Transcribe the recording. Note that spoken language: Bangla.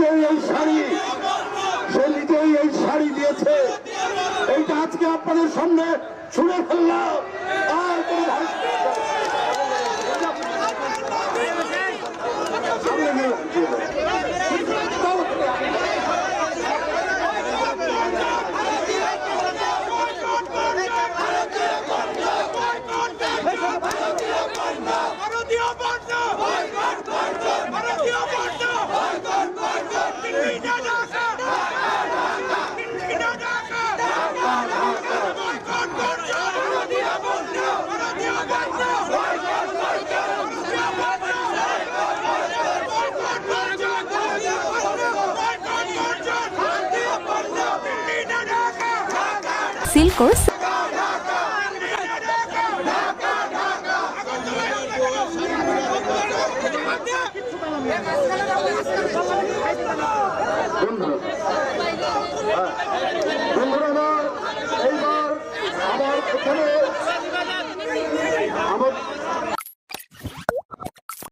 নিজেই এই শাড়ি সে নিজেই এই শাড়ি দিয়েছে এইটা আজকে আপনাদের সামনে ছুড়ে ফেললাম। আর দিল্লি না ঢাকা বন্ধুরা হ্যাঁ। বন্ধুরা আমার এইবার আমার এখানে